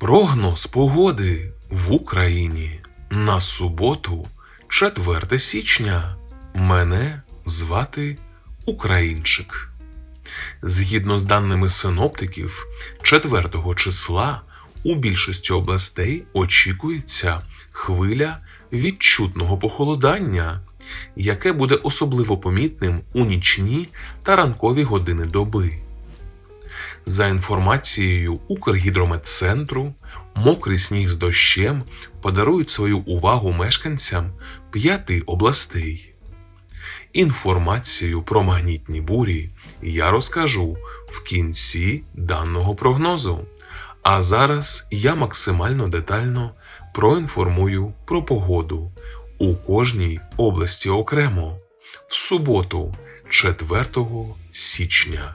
Прогноз погоди в Україні на суботу, 4 січня. Мене звати Українчик. Згідно з даними синоптиків, 4 числа у більшості областей очікується хвиля відчутного похолодання, яке буде особливо помітним у нічні та ранкові години доби. За інформацією Укргідрометцентру, мокрий сніг з дощем подарують свою увагу мешканцям п'яти областей. Інформацію про магнітні бурі я розкажу в кінці даного прогнозу. А зараз я максимально детально проінформую про погоду у кожній області окремо в суботу, 4 січня.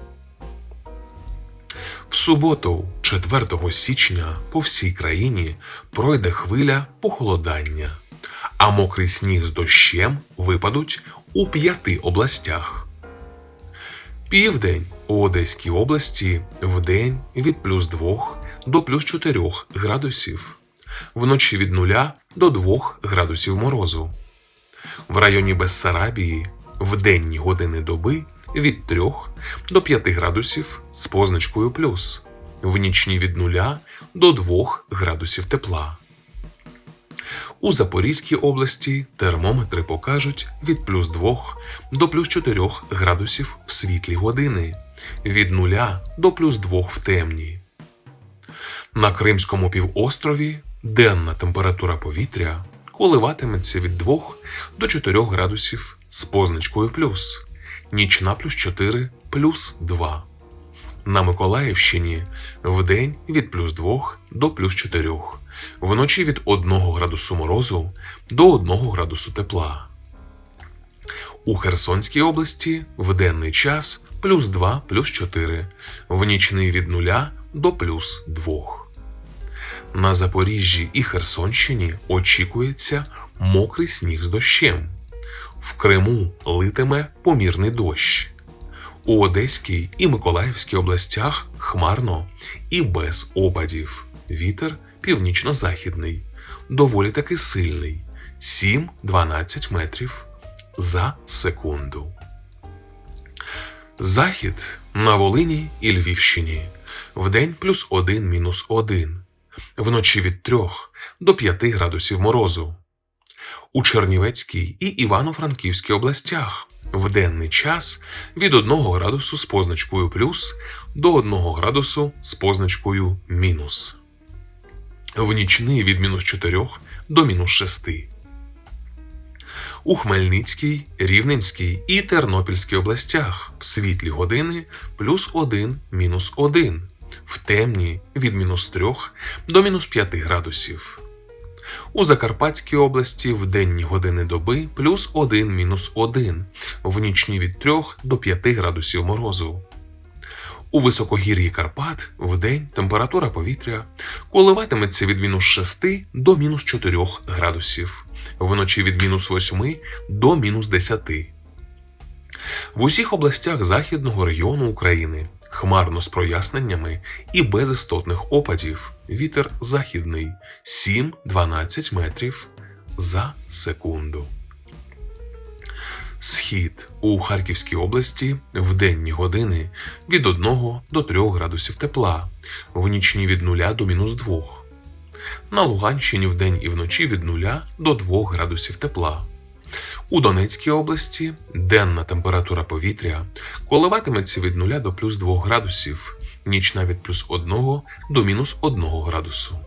Суботу, 4 січня, по всій країні пройде хвиля похолодання, а мокрий сніг з дощем випадуть у п'яти областях. Південь у Одеській області вдень від плюс 2 до плюс 4 градусів, вночі від 0 до 2 градусів морозу. В районі Бессарабії в денні години доби від 3 до 5 градусів з позначкою плюс, в нічні від 0 до 2 градусів тепла. У Запорізькій області термометри покажуть від плюс 2 до плюс 4 градусів в світлі години, від 0 до плюс 2 в темні. На Кримському півострові денна температура повітря коливатиметься від 2 до 4 градусів з позначкою плюс, нічна плюс 4 плюс 2. На Миколаївщині вдень від плюс 2 до плюс 4, вночі від 1 градусу морозу до 1 градусу тепла. У Херсонській області в денний час плюс 2 плюс 4, в нічний від 0 до плюс 2. На Запоріжжі і Херсонщині очікується мокрий сніг з дощем. В Криму литиме помірний дощ. У Одеській і Миколаївській областях хмарно і без опадів. Вітер північно-західний, доволі таки сильний 7-12 метрів за секунду. Захід на Волині і Львівщині вдень плюс 1 мінус 1, вночі від 3 до 5 градусів морозу. У Чернівецькій і Івано-Франківській областях в денний час від 1 градусу з позначкою плюс до 1 градусу з позначкою мінус. В нічний від мінус 4 до мінус 6. У Хмельницькій, Рівненській і Тернопільській областях в світлі години плюс 1 мінус 1, в темні від мінус 3 до мінус 5 градусів. У Закарпатській області в денні години доби плюс 1 мінус 1, в нічні від 3 до 5 градусів морозу. У високогір'ї Карпат в день температура повітря коливатиметься від мінус 6 до мінус 4 градусів, вночі від мінус 8 до мінус 10. В усіх областях західного регіону України хмарно з проясненнями і без істотних опадів. Вітер західний 7-12 метрів за секунду. Схід у Харківській області в денні години від 1 до 3 градусів тепла, в нічні від 0 до мінус 2. на Луганщині вдень і вночі від 0 до 2 градусів тепла. У Донецькій області денна температура повітря коливатиметься від 0 до плюс 2 градусів, нічна від плюс 1 до мінус 1 градусу.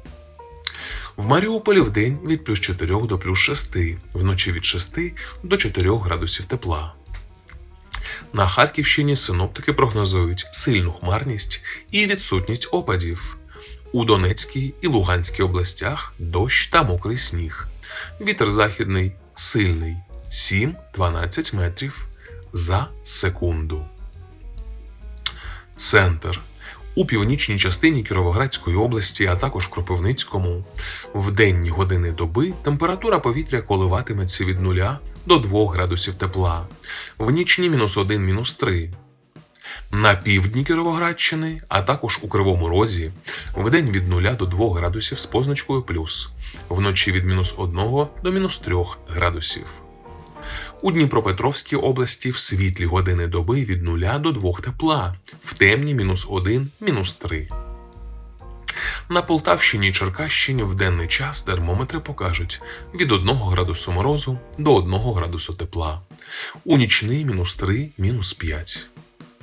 В Маріуполі вдень від плюс 4 до плюс 6, вночі від 6 до 4 градусів тепла. На Харківщині синоптики прогнозують сильну хмарність і відсутність опадів. У Донецькій і Луганській областях дощ та мокрий сніг. Вітер західний сильний 7-12 метрів за секунду. Центр. У північній частині Кіровоградської області, а також Кропивницькому, в денні години доби температура повітря коливатиметься від 0 до 2 градусів тепла, в нічні мінус 1, мінус 3. На півдні Кіровоградщини, а також у Кривому Розі, в день від 0 до 2 градусів з позначкою плюс, вночі від мінус 1 до мінус 3 градусів. У Дніпропетровській області в світлі години доби від 0 до 2 тепла, в темні мінус 1, мінус 3. На Полтавщині і Черкащині в денний час термометри покажуть від 1 градусу морозу до 1 градусу тепла, у нічний мінус 3, мінус 5.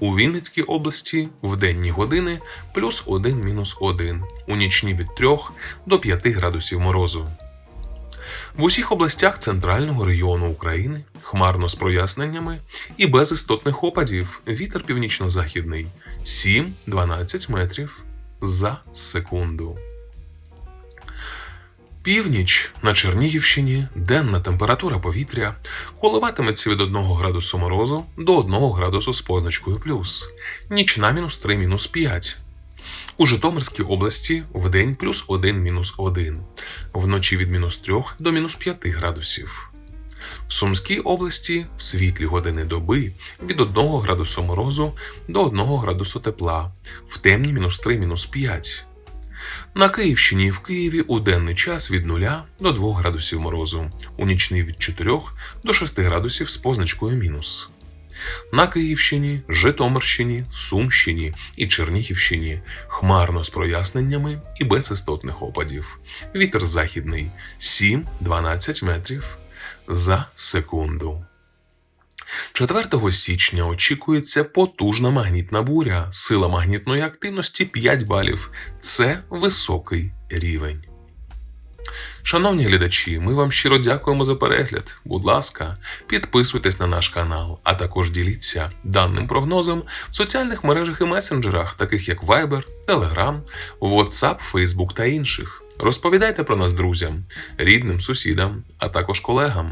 У Вінницькій області в денні години плюс 1 мінус 1, у нічні від 3 до 5 градусів морозу. В усіх областях центрального регіону України хмарно з проясненнями і без істотних опадів вітер північно-західний 7-12 метрів за секунду. Північ на Чернігівщині денна температура повітря коливатиметься від 1 градусу морозу до 1 градусу з позначкою плюс, нічна мінус 3 мінус 5. У Житомирській області вдень плюс 1 мінус 1, вночі від мінус 3 до мінус 5 градусів. В Сумській області в світлі години доби від 1 градусу морозу до 1 градусу тепла, в темні мінус 3 мінус 5. На Київщині і в Києві у денний час від 0 до 2 градусів морозу, у нічний від 4 до 6 градусів з позначкою мінус. На Київщині, Житомирщині, Сумщині і Чернігівщині хмарно з проясненнями і без істотних опадів. Вітер західний 7-12 метрів за секунду. 4 січня очікується потужна магнітна буря. Сила магнітної активності 5 балів. Це високий рівень. Шановні глядачі, ми вам щиро дякуємо за перегляд. Будь ласка, підписуйтесь на наш канал, а також діліться даним прогнозом в соціальних мережах і месенджерах, таких як Viber, Telegram, WhatsApp, Facebook та інших. Розповідайте про нас друзям, рідним, сусідам, а також колегам.